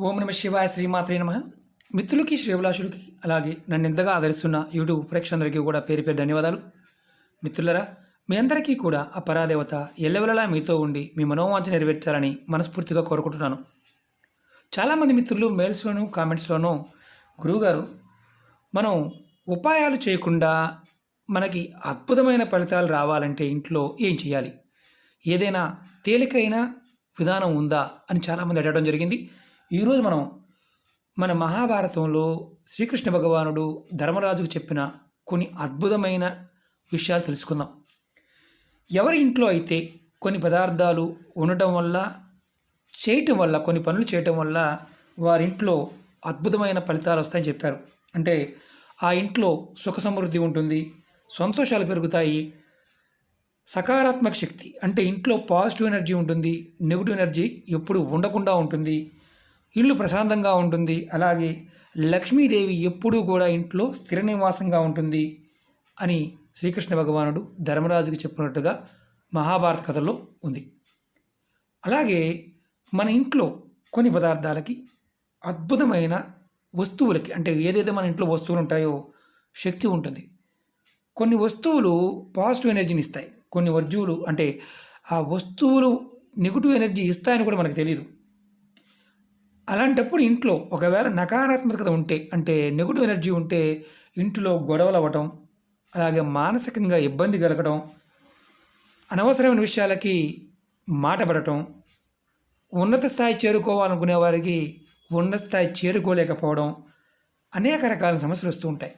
ఓం నమ శివాయ శ్రీమాత్రే నమ. మిత్రులకి శ్రేభిలాషులకి అలాగే నన్ను ఎంతగా ఆదరిస్తున్న యూట్యూబ్ ప్రేక్షకులందరికీ కూడా పేరు పేరు ధన్యవాదాలు. మిత్రులరా మీ అందరికీ కూడా ఆ పరాదేవత ఎల్లవెల్లలా మీతో ఉండి మీ మనోవాంఛ నెరవేర్చాలని మనస్ఫూర్తిగా కోరుకుంటున్నాను. చాలామంది మిత్రులు మెయిల్స్లోనూ కామెంట్స్లోనూ గురువుగారు మనం ఉపాయాలు చేయకుండా మనకి అద్భుతమైన ఫలితాలు రావాలంటే ఇంట్లో ఏం చేయాలి ఏదైనా తేలికైన విధానం ఉందా? అని చాలామంది అడగడం జరిగింది. ఈరోజు మనం మన మహాభారతంలో శ్రీకృష్ణ భగవానుడు ధర్మరాజుకు చెప్పిన కొన్ని అద్భుతమైన విషయాలు తెలుసుకుందాం. ఎవరి ఇంట్లో అయితే కొన్ని పదార్థాలు ఉండటం వల్ల చేయటం వల్ల కొన్ని పనులు చేయటం వల్ల వారింట్లో అద్భుతమైన ఫలితాలు వస్తాయని చెప్పారు. అంటే ఆ ఇంట్లో సుఖ సమృద్ధి ఉంటుంది సంతోషాలు పెరుగుతాయి సకారాత్మక శక్తి అంటే ఇంట్లో పాజిటివ్ ఎనర్జీ ఉంటుంది నెగిటివ్ ఎనర్జీ ఎప్పుడు ఉండకుండా ఉంటుంది ఇల్లు ప్రశాంతంగా ఉంటుంది. అలాగే లక్ష్మీదేవి ఎప్పుడూ కూడా ఇంట్లో స్థిర నివాసంగా ఉంటుంది అని శ్రీకృష్ణ భగవానుడు ధర్మరాజుకి చెప్పినట్టుగా మహాభారత కథలో ఉంది. అలాగే మన ఇంట్లో కొన్ని పదార్థాలకి అద్భుతమైన వస్తువులకి అంటే ఏదైతే మన ఇంట్లో వస్తువులు ఉంటాయో శక్తి ఉంటుంది. కొన్ని వస్తువులు పాజిటివ్ ఎనర్జీని ఇస్తాయి. కొన్ని వర్జువులు అంటే ఆ వస్తువులు నెగిటివ్ ఎనర్జీ ఇస్తాయని కూడా మనకు తెలియదు అలాంటప్పుడు ఇంట్లో ఒకవేళ నకారాత్మకత ఉంటే అంటే నెగిటివ్ ఎనర్జీ ఉంటే ఇంట్లో గొడవలు అవ్వటం అలాగే మానసికంగా ఇబ్బంది కలగడం అనవసరమైన విషయాలకి మాట పడటం ఉన్నత స్థాయి చేరుకోవాలనుకునే వారికి ఉన్నత స్థాయి చేరుకోలేకపోవడం అనేక రకాల సమస్యలు వస్తూ ఉంటాయి.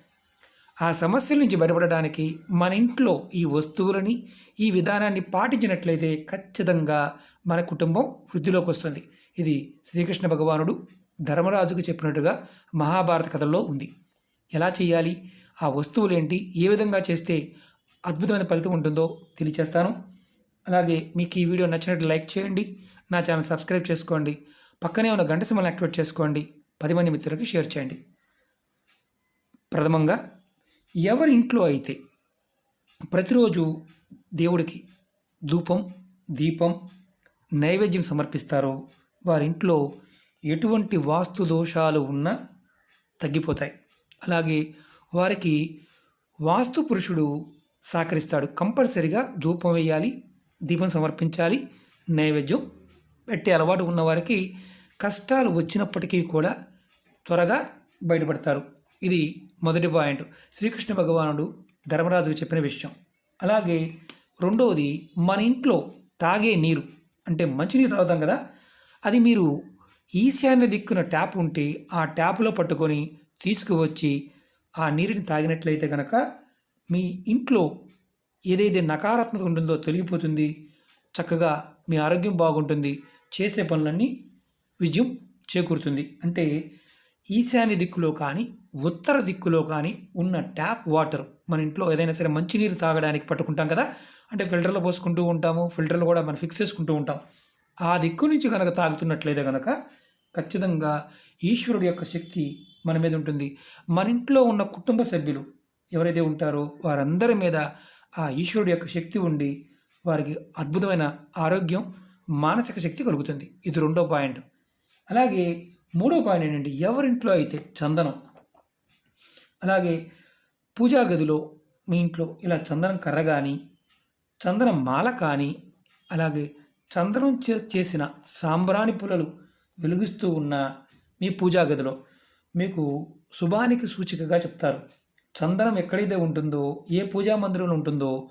ఆ సమస్యల నుంచి బయటపడడానికి మన ఇంట్లో ఈ వస్తువులని ఈ విధానాన్ని పాటించినట్లయితే ఖచ్చితంగా మన కుటుంబం వృద్ధిలోకి వస్తుంది. ఇది శ్రీకృష్ణ భగవానుడు ధర్మరాజుకు చెప్పినట్టుగా మహాభారత కథల్లో ఉంది. ఎలా చేయాలి? ఆ వస్తువులు ఏంటి ఏ విధంగా చేస్తే అద్భుతమైన ఫలితం ఉంటుందో తెలియచేస్తాను. అలాగే మీకు ఈ వీడియో నచ్చినట్టు లైక్ చేయండి నా ఛానల్ సబ్స్క్రైబ్ చేసుకోండి పక్కనే ఉన్న గంట సింబల్ యాక్టివేట్ చేసుకోండి పది మంది మిత్రులకు షేర్ చేయండి. ప్రథమంగా ఎవరి ఇంట్లో అయితే ప్రతిరోజు దేవుడికి ధూపం దీపం నైవేద్యం సమర్పిస్తారో వారింట్లో ఎటువంటి వాస్తు దోషాలు ఉన్నా తగ్గిపోతాయి. అలాగే వారికి వాస్తు పురుషుడు సహకరిస్తాడు. కంపల్సరిగా ధూపం వేయాలి దీపం సమర్పించాలి నైవేద్యం పెట్టే అలవాటు ఉన్నవారికి కష్టాలు వచ్చినప్పటికీ కూడా త్వరగా బయటపడతారు. ఇది మొదటి పాయింట్. శ్రీకృష్ణ భగవానుడు ధర్మరాజుకు చెప్పిన విషయం. అలాగే రెండవది మన ఇంట్లో తాగే నీరు. అంటే మంచినీరు తాగుతాం కదా? అది మీరు ఈశాన్య దిక్కున ట్యాప్ ఉంటే ఆ ట్యాప్లో పట్టుకొని తీసుకువచ్చి ఆ నీరుని తాగినట్లయితే కనుక మీ ఇంట్లో ఏదైతే నకారాత్మక ఉంటుందో తొలగిపోతుంది చక్కగా మీ ఆరోగ్యం బాగుంటుంది చేసే పనులన్నీ విజయం చేకూరుతుంది. అంటే ఈశాన్య దిక్కులో కానీ ఉత్తర దిక్కులో కానీ ఉన్న ట్యాప్ వాటర్ మన ఇంట్లో ఏదైనా సరే మంచినీరు తాగడానికి పట్టుకుంటాం కదా అంటే ఫిల్టర్లో పోసుకుంటూ ఉంటాము ఫిల్టర్లో కూడా మనం ఫిక్స్ చేసుకుంటూ ఉంటాం. ఆ దిక్కు నుంచి కనుక తాగుతున్నట్లయితే కనుక ఖచ్చితంగా ఈశ్వరుడు యొక్క శక్తి మన మీద ఉంటుంది. మన ఇంట్లో ఉన్న కుటుంబ సభ్యులు ఎవరైతే ఉంటారో వారందరి మీద ఆ ఈశ్వరుడు యొక్క శక్తి ఉండి వారికి అద్భుతమైన ఆరోగ్యం మానసిక శక్తి కలుగుతుంది. ఇది రెండో పాయింట్. అలాగే మూడో పాయింట్ ఏంటంటే ఎవరింట్లో అయితే చందనం అలాగే పూజా గదిలో మీ ఇంట్లో ఇలా చందనం కర్ర కానీ చందనం మాల కానీ అలాగే చందనం చే చేసిన సాంబ్రాణి పుల్లలు వెలుగుస్తూ ఉన్న మీ పూజా గదిలో మీకు శుభానికి సూచికగా చెప్తారు. చందనం ఎక్కడైతే ఉంటుందో ఏ పూజా మందిరంలో ఉంటుందో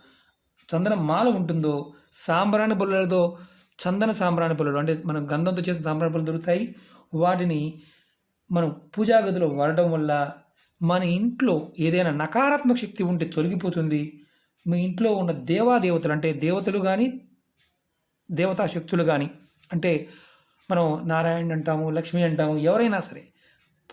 చందనం మాల ఉంటుందో సాంబ్రాణి పుల్లలతో చందన సాంబ్రాణి పుల్లలు అంటే మనం గంధంతో చేసిన సాంబ్రాణి పుల్లలు దొరుకుతాయి. వాటిని మనం పూజా గదిలో వాడటం వల్ల మన ఇంట్లో ఏదైనా నకారాత్మక శక్తి ఉంటే తొలగిపోతుంది. మీ ఇంట్లో ఉన్న దేవాదేవతలు అంటే దేవతలు కానీ దేవతా శక్తులు కానీ అంటే మనం నారాయణ అంటాము లక్ష్మి అంటాము ఎవరైనా సరే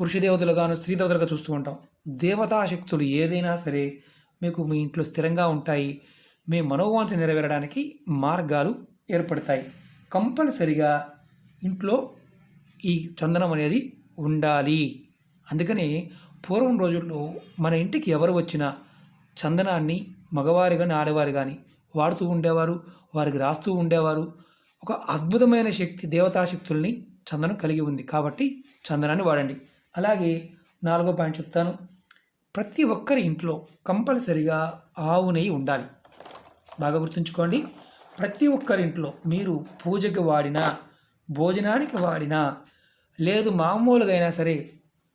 పురుష దేవతలు గాను స్త్రీ దేవతలుగా చూస్తూ ఉంటాం. దేవతా శక్తులు ఏదైనా సరే మీకు మీ ఇంట్లో స్థిరంగా ఉంటాయి. మీ మనోవాంఛ నెరవేరడానికి మార్గాలు ఏర్పడతాయి. కంపల్సరిగా ఇంట్లో ఈ చందనం అనేది ఉండాలి. అందుకని పూర్వం రోజుల్లో మన ఇంటికి ఎవరు వచ్చినా చందనాన్ని మగవారు కానీ ఆడవారు కానీ వాడుతూ ఉండేవారు వారికి రాస్తూ ఉండేవారు. ఒక అద్భుతమైన శక్తి దేవతాశక్తుల్ని చందనం కలిగి ఉంది కాబట్టి చందనాన్ని వాడండి. అలాగే నాలుగో పాయింట్ చెప్తాను. ప్రతి ఒక్కరి ఇంట్లో కంపల్సరిగా ఆవు నెయ్యి ఉండాలి. బాగా గుర్తుంచుకోండి. ప్రతి ఒక్కరింట్లో మీరు పూజకి వాడినా భోజనానికి వాడినా లేదు మామూలుగా అయినా సరే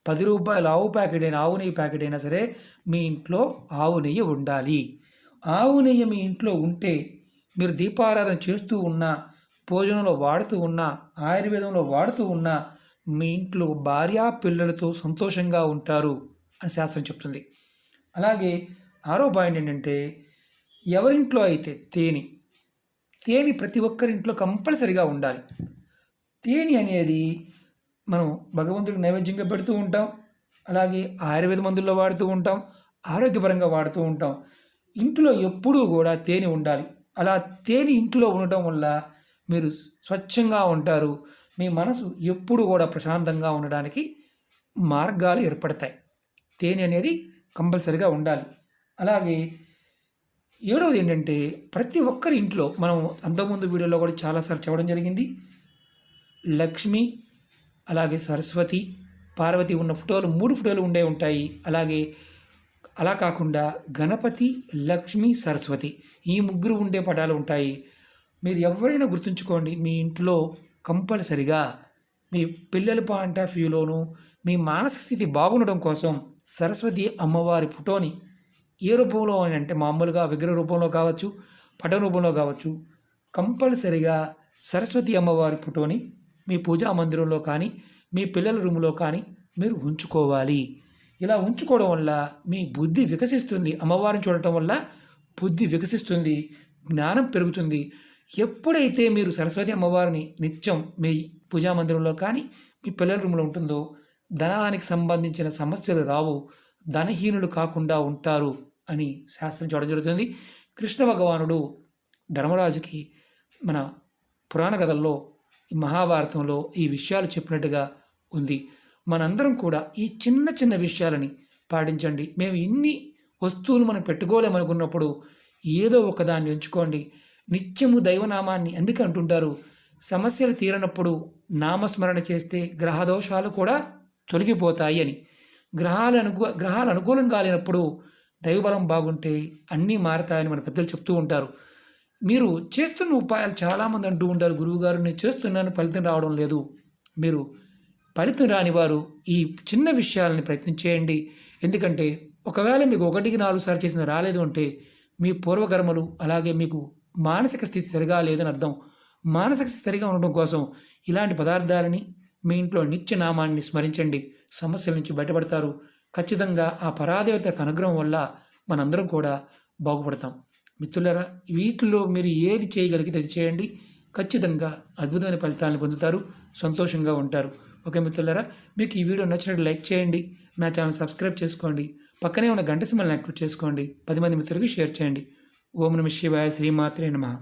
పది రూపాయల ఆవు ప్యాకెట్ అయినా ఆవు నెయ్యి ప్యాకెట్ అయినా సరే మీ ఇంట్లో ఆవు నెయ్యి ఉండాలి. ఆవు నెయ్యి మీ ఇంట్లో ఉంటే మీరు దీపారాధన చేస్తూ ఉన్నా భోజనంలో వాడుతూ ఉన్నా ఆయుర్వేదంలో వాడుతూ ఉన్నా మీ ఇంట్లో భార్యా పిల్లలతో సంతోషంగా ఉంటారు అని శాస్త్రం చెప్తుంది. అలాగే ఆరో పాయింట్ ఏంటంటే ఎవరింట్లో అయితే తేనె తేనె ప్రతి ఒక్కరింట్లో కంపల్సరిగా ఉండాలి. తేనె అనేది మనం భగవంతుడికి నైవేద్యంగా పెడుతూ ఉంటాం. అలాగే ఆయుర్వేద మందుల్లో వాడుతూ ఉంటాం. ఆరోగ్యపరంగా వాడుతూ ఉంటాం. ఇంట్లో ఎప్పుడూ కూడా తేనె ఉండాలి. అలా తేనె ఇంట్లో ఉండటం వల్ల మీరు స్వచ్ఛంగా ఉంటారు. మీ మనసు ఎప్పుడు కూడా ప్రశాంతంగా ఉండడానికి మార్గాలు ఏర్పడతాయి. తేనె అనేది కంపల్సరిగా ఉండాలి. అలాగే ఏడవది ఏంటంటే ప్రతి ఒక్కరి ఇంట్లో మనం అంతకుముందు వీడియోలో కూడా చాలాసార్లు చెప్పడం జరిగింది. లక్ష్మి అలాగే సరస్వతి పార్వతి ఉన్న ఫోటోలు మూడు ఫోటోలు ఉండే ఉంటాయి. అలాగే అలా కాకుండా గణపతి లక్ష్మి సరస్వతి ఈ ముగ్గురు ఉండే పటాలు ఉంటాయి. మీరు ఎవరైనా గుర్తుంచుకోండి మీ ఇంట్లో కంపల్సరిగా మీ పిల్లల పాయింట్ ఆఫ్ వ్యూలోను మీ మానసిక స్థితి బాగుండడం కోసం సరస్వతి అమ్మవారి ఫోటోని ఏ రూపంలో అని అంటే మామూలుగా విగ్రహ రూపంలో కావచ్చు పట రూపంలో కావచ్చు కంపల్సరిగా సరస్వతి అమ్మవారి ఫోటోని మీ పూజా మందిరంలో కానీ మీ పిల్లల రూమ్లో కానీ మీరు ఉంచుకోవాలి. ఇలా ఉంచుకోవడం వల్ల మీ బుద్ధి వికసిస్తుంది. అమ్మవారిని చూడటం వల్ల బుద్ధి వికసిస్తుంది జ్ఞానం పెరుగుతుంది. ఎప్పుడైతే మీరు సరస్వతి అమ్మవారిని నిత్యం మీ పూజా మందిరంలో కానీ మీ పిల్లల రూమ్లో ఉంటుందో ధనానికి సంబంధించిన సమస్యలు రావు. ధనహీనులు కాకుండా ఉంటారు అని శాస్త్రం చూడడం జరుగుతుంది. కృష్ణ భగవానుడు ధర్మరాజుకి మన పురాణ కథల్లో మహాభారతంలో ఈ విషయాలు చెప్పినట్టుగా ఉంది. మనందరం కూడా ఈ చిన్న చిన్న విషయాలని పాటించండి. మేము ఇన్ని వస్తువులు మనం పెట్టుకోలేమనుకున్నప్పుడు ఏదో ఒకదాన్ని ఎంచుకోండి. నిత్యము దైవనామాన్ని ఎందుకు అంటుంటారు? సమస్యలు తీరనప్పుడు నామస్మరణ చేస్తే గ్రహదోషాలు కూడా తొలగిపోతాయి అని. గ్రహాలు అనుకూ గ్రహాలు అనుకూలం కాలేనప్పుడు దైవబలం బాగుంటే అన్నీ మారతాయని మన పెద్దలు చెప్తూ ఉంటారు. మీరు చేస్తున్న ఉపాయాలు చాలామంది అంటూ ఉంటారు గురువుగారు నేను చేస్తున్నాను ఫలితం రావడం లేదు. మీరు ఫలితం రాని వారు ఈ చిన్న విషయాలని ప్రయత్నం చేయండి. ఎందుకంటే ఒకవేళ మీకు ఒకటికి నాలుగు సార్లు చేసిన రాలేదు అంటే మీ పూర్వకర్మలు అలాగే మీకు మానసిక స్థితి సరిగా లేదని అర్థం. మానసిక స్థితి సరిగా ఉండడం కోసం ఇలాంటి పదార్థాలని మీ ఇంట్లో నిత్య నామాన్ని స్మరించండి. సమస్యల నుంచి బయటపడతారు. ఖచ్చితంగా ఆ పరాదేవత అనుగ్రహం వల్ల మనందరం కూడా బాగుపడతాం. మిత్రులరా వీటిలో మీరు ఏది చేయగలిగితే అది చేయండి. ఖచ్చితంగా అద్భుతమైన ఫలితాలను పొందుతారు. సంతోషంగా ఉంటారు. ఓకే మిత్రులారా మీకు ఈ వీడియో నచ్చినట్టు లైక్ చేయండి. నా ఛానల్ సబ్స్క్రైబ్ చేసుకోండి. పక్కనే ఉన్న గంట సింబల్ని యాక్టివేట్ చేసుకోండి. పది మంది మిత్రులకి షేర్ చేయండి. ఓం నమ శివాయ శ్రీమాత్రే నమ.